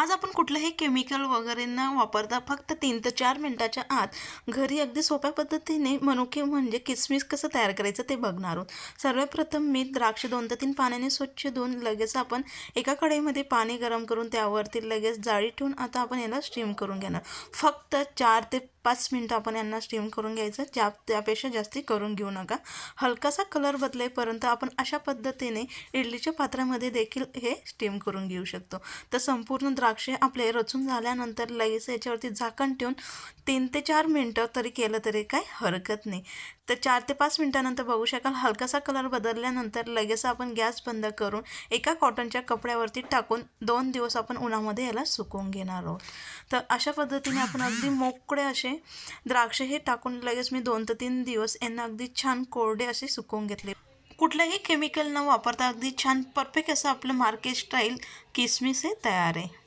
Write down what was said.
आज आपण कुठलंही केमिकल वगैरे न वापरता फक्त तीन ते चार मिनटाच्या आत घरी अगदी सोप्या पद्धतीने मनुके म्हणजे किसमिस कसं तयार करायचं ते बघणार आहोत. सर्वप्रथम मी द्राक्ष दोन ते तीन पाण्याने स्वच्छ धुवून लगेच आपण एका कढईमध्ये पाणी गरम करून त्यावरती लगेच जाळी ठेवून आता आपण याला स्टीम करून घेणार. फक्त चार ते पाच मिनटं आपण यांना स्टीम करून घ्यायचं. ज्या त्यापेक्षा जास्ती करून घेऊ नका. हलकासा कलर बदलेपर्यंत आपण अशा पद्धतीने इडलीच्या पात्रामध्ये देखील हे स्टीम करून घेऊ शकतो. तर संपूर्ण द्राक्षे आपले रचून झाल्यानंतर लगेच याच्यावरती झाकण ठेवून तीन ते चार मिनटं तरी केलं तरी काय हरकत नाही. तर चार ते पाच मिनटानंतर बघू शकाल हलकासा कलर बदलल्यानंतर लगेच आपण गॅस बंद करून एका कॉटनच्या कपड्यावरती टाकून दोन दिवस आपण उन्हामध्ये याला सुकवून घेणार आहोत. तर अशा पद्धतीने आपण अगदी मोकळे असे द्राक्ष. हे टाकून लगेच मी दोन ते तीन दिवस यांना अगदी छान कोरडे असे सुकवून घेतले. कुठलंही केमिकल न वापरता अगदी छान परफेक्ट असं आपलं मार्केट स्टाईल किसमिस हे तयार आहे.